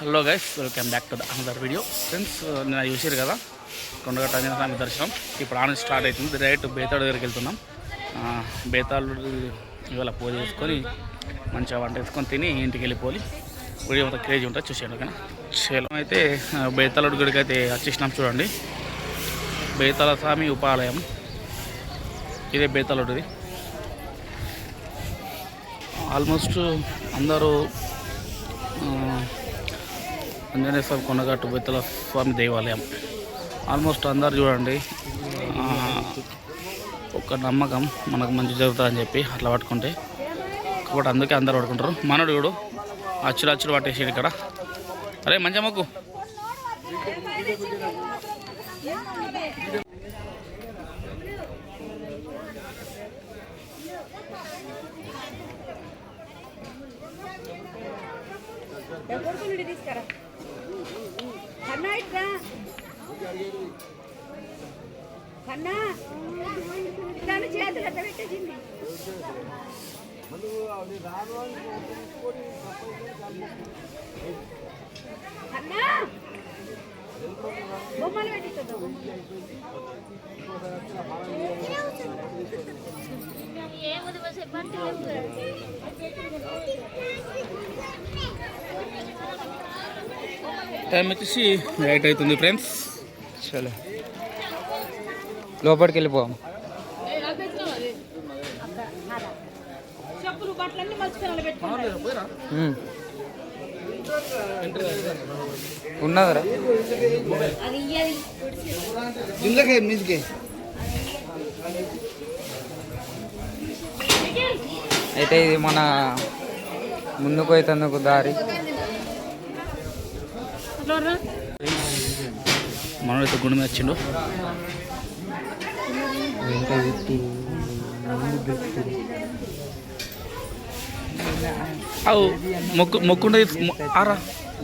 Hello guys welcome back to the another video friends నేను చూసారు కదా కొండగట్ట ఆంజనేయ దర్శనం. ఇప్పుడు ఆన స్టార్ట్ అవుతుంది. డైరెక్ట్ బేతాడు దగ్గరికి వెళ్తున్నాం. బేతాడు ఇవాళ పూజ చేసుకొని మంచిగా వంట వేసుకొని తిని ఇంటికి వెళ్ళిపోయి వీడియో మొత్తం క్రేజీ ఉంటుంది చూసాను ఓకేనా? శైలం అయితే బేతాళుడు బేతాళుడి గుడికి అయితే వచ్చేసినాం చూడండి. బేతాళ స్వామి ఉపాలయం. ఇదే బేతాళుడిది ఆల్మోస్ట్ అందరూ ఆంజనేయ స్వామి కొండగట్టు బెత్తల స్వామి దేవాలయం. ఆల్మోస్ట్ అందరు చూడండి. ఒక నమ్మకం మనకు మంచి జరుగుతుందని చెప్పి అట్లా పట్టుకుంటే. కాబట్టి అందుకే అందరు పట్టుకుంటారు. మనడు చూడు అచ్చులు అచ్చులు పట్టేసాడు ఇక్కడ. అరే మంచి మొక్కు. తీసుకురా? కన్నా ఇట్రా కన్నా ఇట్లాను చేతులు ఎట్లా పెట్టేసింది కన్నా బొమ్మలు పెట్టిద్దాం ఏముంది బస్ ఎప్పటి టైం వచ్చేసి నైట్ అవుతుంది ఫ్రెండ్స్. చలో లోపలికి ఉమ్. ఉన్నదరా. అది ఇయ్యది అయితే ఇది మన ముందుకు పోయేందుకు దారి. మనోడైతే గుడి మీద వచ్చిండు. అవు మొక్కు మొక్కుండే ఆరా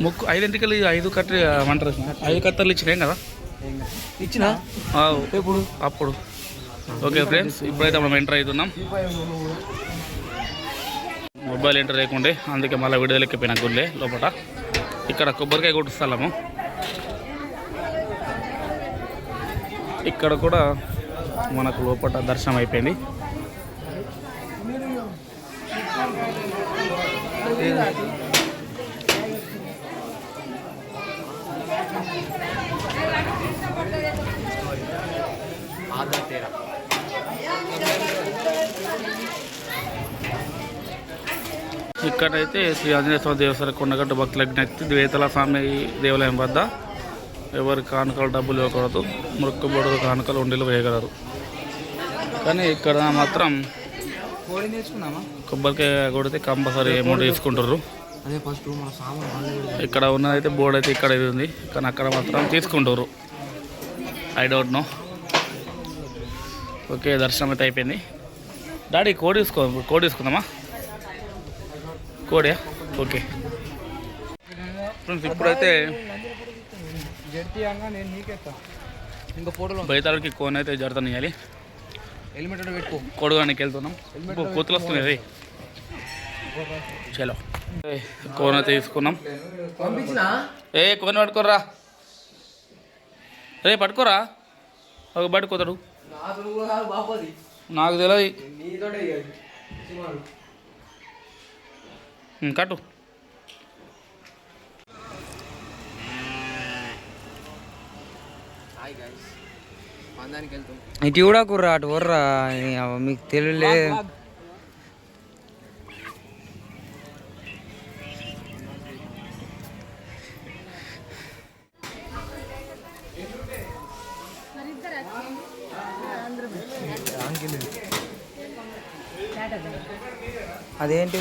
మొక్కు ఐదింటికి ఐదు కట్ట ఏమంటారు ఐదు కత్తర్లు ఇచ్చినాం కదా? ఇచ్చిన. ఎప్పుడు? అప్పుడు. ఓకే ఫ్రెండ్స్ ఇప్పుడైతే మనం ఎంటర్ అవుతున్నాం. మొబైల్ ఎంటర్ లేకుండే అందుకే మళ్ళీ విడుదలెక్కిపోయిన గుళ్ళే లోపల ఇక్కడ కొబ్బరికాయ కొట్టు స్థలము. ఇక్కడ కూడా మనకు లోపల దర్శనం అయిపోయింది. ఇక్కడైతే శ్రీ ఆంజనేయ స్వామి దేవస్థానం కొండగట్టు భక్తుల విజ్ఞప్తి ద్వేతల స్వామి దేవాలయం వద్ద ఎవరి కానుకలు డబ్బులు ఇవ్వకూడదు. మొక్కుబడులు కానుకలు ఉండేలు వేయగలరు. కానీ ఇక్కడ మాత్రం కొబ్బరికాయ కొడితే కంపల్సరీ అమౌంట్ తీసుకుంటారు ఇక్కడ ఉన్నదైతే బోర్డు అయితే ఇక్కడ ఇది ఉంది. కానీ అక్కడ మాత్రం తీసుకుంటారు ఐ డోంట్ నో ఓకే దర్శనం అయితే అయిపోయింది. డాడీ కోడి తీసుకో కోడి తీసుకుందామా? కోడియా ఓకే. ఫ్రెండ్స్ ఇప్పుడైతే ఇంకా ఫోటోలో బయతాలకి కోన్ అయితే జరుగుతున్నాయి హెల్మెట్ కూడా పెట్టుకో. కొడుగానికి వెళ్తున్నాం. కూతులు వస్తున్నాయి చలో. కోన్ అయితే తీసుకున్నాం. ఏ కోన్ పట్టుకోరా రే పట్టుకోరా. ఒక కూడా కాదు బాపది. నాకు తెలియదు కట్టు. ఇటు కూడా కుర్రా అటు కుర్రా మీకు తెలియలే. అదేంటి?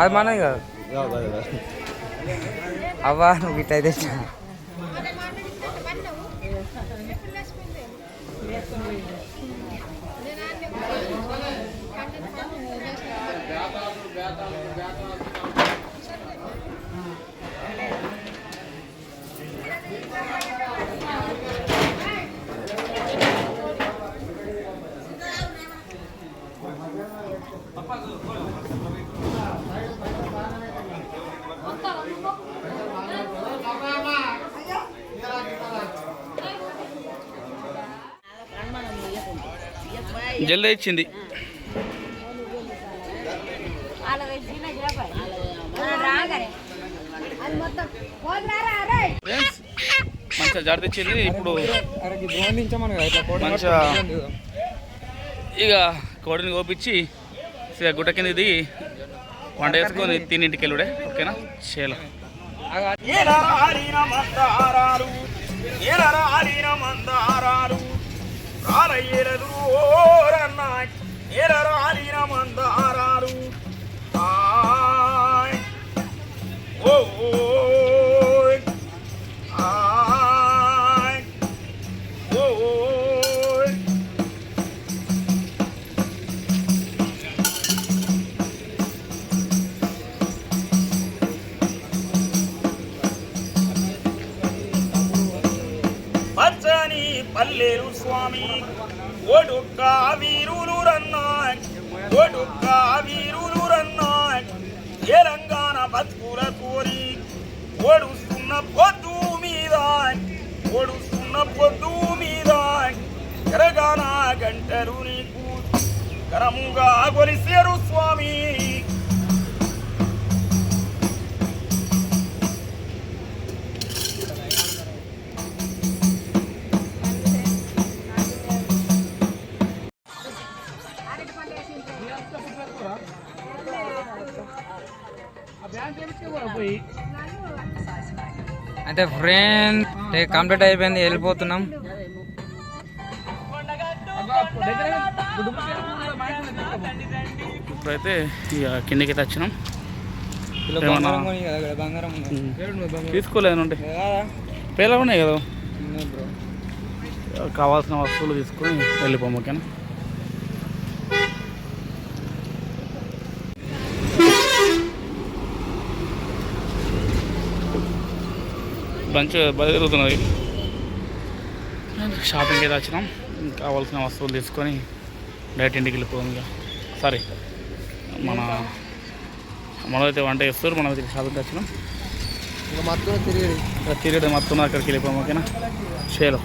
అది మనది కాదు అవ్వా నువ్వు ఇట్లా అయితే ఒక్క జల్దీ ఇచ్చింది వాళ్ళ చిన్న చేపాయి రాగానే అది మొత్తం పోతున్నారా అరే ఫ్రెండ్స్ మంచిగా జాడి తెచ్చింది. ఇప్పుడు మంచిగా ఇక కోడిని కోపించి గుట్ట కింద దిగి వంట వేసుకొని తిన్నింటికి వెళ్ళుడే. ఓకేనా? చేయాలి మందారాలు. காலையிரது ஓரன்னாய் ஏரராலினம் அந்த ஆராரு தாய் ஓ. లేరు స్వామి. ఒడుక్క వీరులు రన్నా ఒడుక్క వీరులు రన్నా తెలంగాణ బతుకుల కోరి ఒడుస్తున్న పొద్దు మీద ఒడుస్తున్న పొద్దు మీద తెలంగాణ గంటరు నీకు. కరముగా కొలిసేరు స్వామి. అయితే ఫ్రెండ్ కంప్లీట్ అయిపోయింది వెళ్ళిపోతున్నాం ఇప్పుడైతే ఇక కిందకి అయితే వచ్చినాం ఇలా ఏమన్నా? బంగారం కొని కదా ఇక్కడ బంగారం ఉంది. ఏడు నువ్వు బంగారం? తీసుకోలేదు ఉంటే కాదా? పేలా ఉన్నాయి కదా కావాల్సిన వస్తువులు తీసుకొని వెళ్ళిపోము ఓకేనా బంచ్ బలి తిరుగుతున్నది షాపింగ్కి అయితే వచ్చినాం. కావాల్సిన వస్తువులు తీసుకొని డైరెక్ట్ ఇంటికి వెళ్ళిపోదాం ఇక. సారీ మన మనమైతే వంట చేస్తారు మనం అయితే షాపింగ్కి వచ్చినాం. తిరిగి. తిరిగి మొత్తం అక్కడికి వెళ్ళిపోయాం ఓకేనా? చేలో.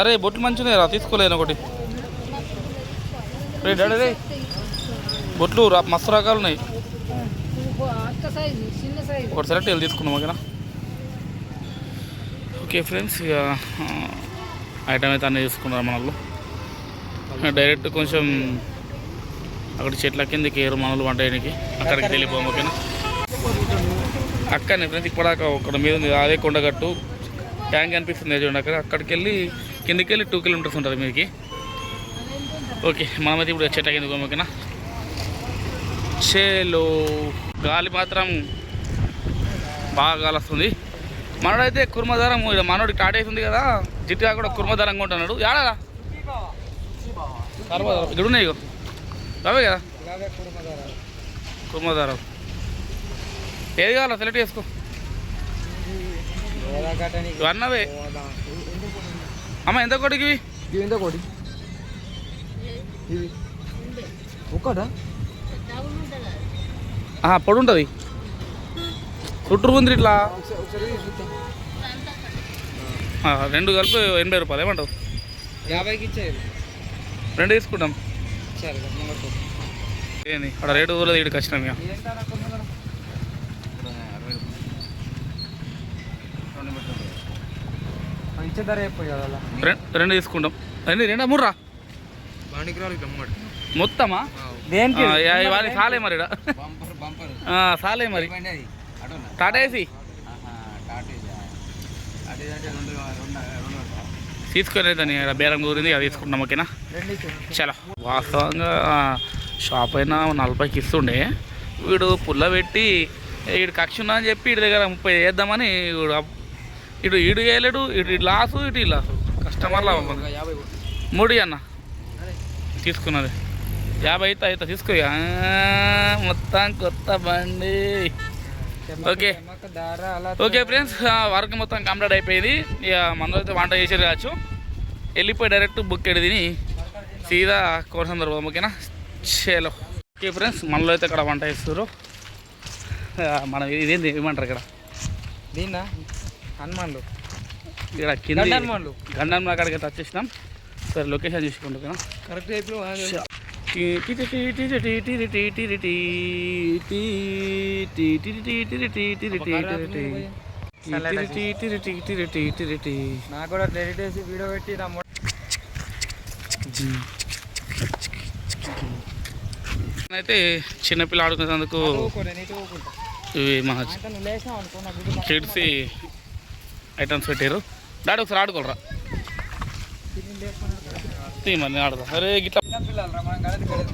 అరే బొట్లు మంచిగా రా తీసుకోలేను ఒకటి. రే డాడీ రే. బొట్లు రా మస్తు రకాలు ఉన్నాయి. అక్క సైజు చిన్న సైజు. ఒకటి సెలెక్ట్ వెళ్ళి తీసుకున్నాం ఓకేనా? ఓకే ఫ్రెండ్స్ ఇక ఐటమ్ అయితే అన్నీ తీసుకున్నారు మనల్ని డైరెక్ట్ కొంచెం అక్కడ చెట్ల కిందకి ఏరు మనలు వంట చేయడానికి అక్కడికి వెళ్ళిపోయాం ఓకేనా అక్కడనే ఫ్రెండ్స్ ఇప్పటిదాకా అక్కడ మీద ఉంది అదే కొండగట్టు ట్యాంక్ అనిపిస్తుంది చూడండి అక్కడ. అక్కడికి వెళ్ళి కిందకి వెళ్ళి టూ కిలోమీటర్స్ ఉంటుంది మీకు ఓకే మనమైతే ఇప్పుడు చెట్ల కిందకి పోయాం ఓకేనా చేలో గాలి మాత్రం బాగా గాలి వస్తుంది. మనోడైతే కుర్మధారం ఇక్కడ మనోడికి టాటా ఉంది కదా జిట్టుగా కూడా కుర్మధారం కొంటున్నాడు యాడా సర్వధారం ఇక్కడ ఉన్నాయి అవే కదా? కుర్మధారం ఏది కావాలా సెలెక్ట్ చేసుకో. అన్నవే. అమ్మ ఎంత కొడుకు ఇవి? ఎంత ఇవి. ఒక్కటా? ఆహా, పొడి ఉంటుంది చుట్టూ ఉంది ఇట్లా? రెండు కలిపి ఎనభై రూపాయలు ఏమంటావు? యాభైకి ఇచ్చేది రెండు తీసుకుంటాం. ఏంది? అక్కడ రేటు ఊరది ఇక్కడికి వచ్చినాం ఇక. రెండు తీసుకుంటాం. రెండు రెండా ముంగట మొత్తమా? దేనికి? సాలే మరి ఈడ. Bumper bumper. ఆ, సాలే మరి. టాటా ఏసీ తీసుకొని దాన్ని బేరం కూరింది అది తీసుకుంటున్నాం ఓకేనా? చాలా. వాస్తవంగా షాప్ అయినా నలభైకి ఇస్తుండే. వీడు పుల్ల పెట్టి వీడు కక్ష ఉన్నా అని చెప్పి వీడి దగ్గర ముప్పై వేద్దామని వీడు ఇటు ఈడు వేయలేడు ఇటు ఇటు లాసు ఇటు లాసు. కస్టమర్లా. మూడు అన్న. తీసుకున్నది. యాభై అయితే అయితే తీసుకో మొత్తం కొత్త బండి. ఓకే. ఓకే ఫ్రెండ్స్ వర్క్ మొత్తం కంప్లీట్ అయిపోయింది. ఇక మనలో అయితే వంట చేసేది కావచ్చు. వెళ్ళిపోయి డైరెక్ట్ బుక్ ఎడి తిని సీదా కోరసం దొరకదు ఓకేనా? చేలో. ఓకే ఫ్రెండ్స్ మనలో అయితే ఇక్కడ వంట చేస్తారు మనం ఇదేంది ఏమంటారు ఇక్కడ? దీన్నా? హనుమాన్లు. ఇక్కడ కింద గండ హనుమాన్లు గండం అక్కడికి వచ్చేసినాం సో ఒకసారి లొకేషన్ చూసుకుంటున్నా కరెక్ట్ అయిపోయి నాకు కూడా ఎడిట్ చేసి వీడియో పెట్టి నా మొ- అయితే చిన్నపిల్ల ఆడుకునేందుకు. ఇవి మా అంటే నువ్వు లేచినావు అనుకో నాకు వీడియో కిడ్స్ ఐటమ్స్ పెట్టారు డాడీ ఒకసారి ఆడుకోరా మరి ఆడదా అరే గిట్లా చిన్న పిల్లలు రా మనం గలది గలది.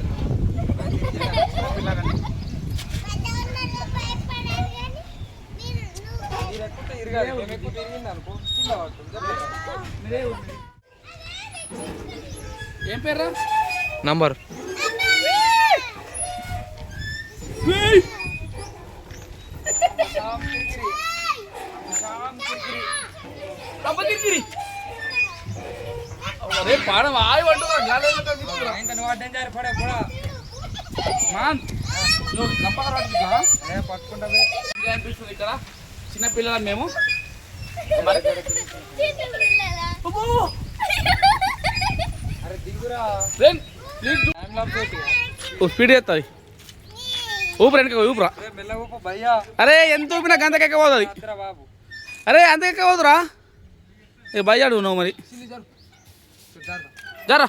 చిన్న పిల్లగాని. మీరు ఎక్కుతే అరే పాడం నువ్వు అడ్డం జారి పడే కూడా? మాన్ నువ్వు అదే పట్టుకుంటావే ఇంకా అనిపిస్తుంది ఇక్కడ చిన్న పిల్లల మేము. అరే దిగురా. ప్లీజ్ స్పీడ్ ఊపిరి. వెనక అరే ఎంత ఊపినా గంతకి ఎక్కబోతుంది వద్దురా బాబు. అరే అంత ఎక్కబోదురా ఏ భయ్యాడు నువ్వు మరి. జరా.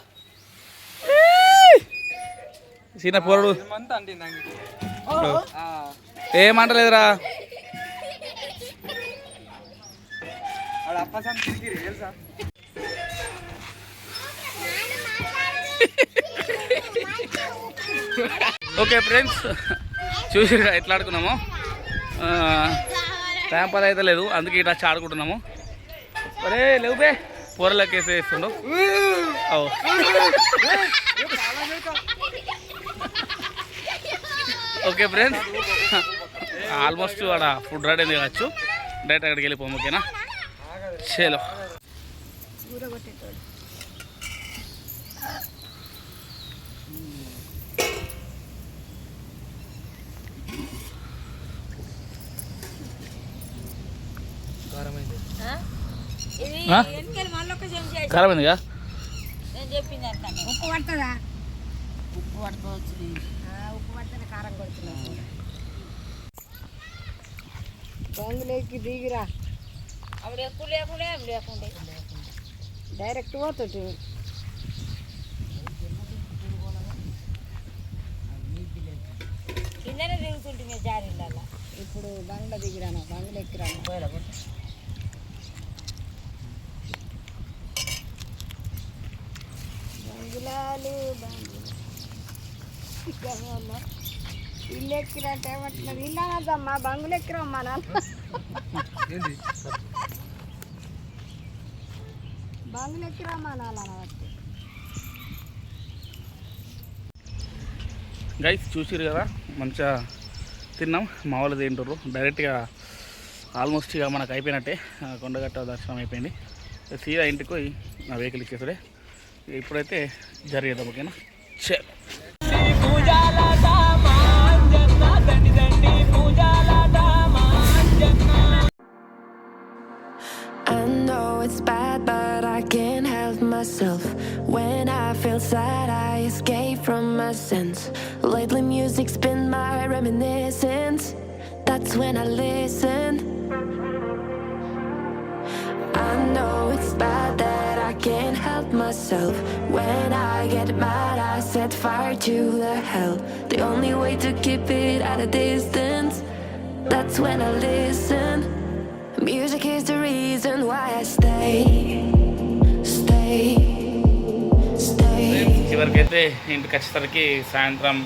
చిన్న పోరడు. ఏమంటలేదురా ఓకే ఫ్రెండ్స్. చూసి ఎట్లా ఆడుకున్నాము? టైం పాస్ అయితే లేదు అందుకే ఇట్లా ఆడుకుంటున్నాము. అరే లేవు వేసేస్తుండు అవు. Okay friends. ఆల్మోస్ట్ ఆడ ఫుడ్ రెడీ అయింది కావచ్చు. డైరెక్ట్ అక్కడికి వెళ్ళిపోము ఓకేనా? చలో. ఇది చెప్పింది అంత ఉప్పు పడుతుందా? ఉప్పు పడుకోవచ్చు ఉప్పు పడితేనే కారం కొడుతున్నా బంగులోకి దిగిరా. అప్పుడు ఎక్కువ లేకుండా ఏం లేకుండా. డైరెక్ట్ పోతుంది. కిందనే దిగుతుంటుంది జారీల ఇప్పుడు బంగ్లా దిగిరాను? బంగ్లా ఎక్కిరాను బంగులా ఇల్లు ఎక్కిరంటే ఏమంటున్నారు ఇల్లు అనద్దమ్మా బంగులు ఎక్కిరమ్మా నాన్న. బంగులు ఎక్కిరమ్మా నాన్న గైస్ చూసిరు కదా? మంచిగా తిన్నాం. మా వాళ్ళు తింటారు డైరెక్ట్గా ఆల్మోస్ట్ ఇక మనకు అయిపోయినట్టే. కొండగట్ట దర్శనం అయిపోయింది. సీదా ఇంటికి పోయి నా వెహికల్ ఇచ్చేసరే ఇప్పుడైతే జరిగేద్దాం ఓకేనా చే I know it's bad, but I can't help myself. When I feel sad, I escape from my sense. Lately, music's been my reminiscence. That's when I listen. I know it's bad that I can't Help myself. When I get mad, I set fire to the hell. The only way to keep it at a distance. That's when I listen. Music is the reason why I stay, stay, stay. చివరికి ఇంటికి వచ్చేసరికి సాయంత్రం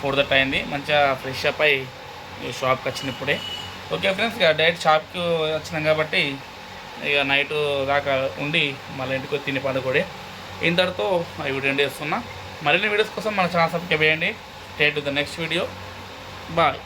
four that అయింది మంచిగా fresh up అయి షాప్కి వచ్చింది ఇప్పుడే ఓకే ఫ్రెండ్స్ డైరెక్ట్ షాప్కి వచ్చినాం కాబట్టి ఇక నైట్ దాకా ఉండి మళ్ళీ ఇంటికి వచ్చి తిని పండుకోడే ఇంతటితో ఈ వీడియో ఎండ్ చేస్తున్నా. మరిన్ని వీడియోస్ కోసం మన ఛానల్ సబ్స్క్రైబ్ చేయండి. State the next video bye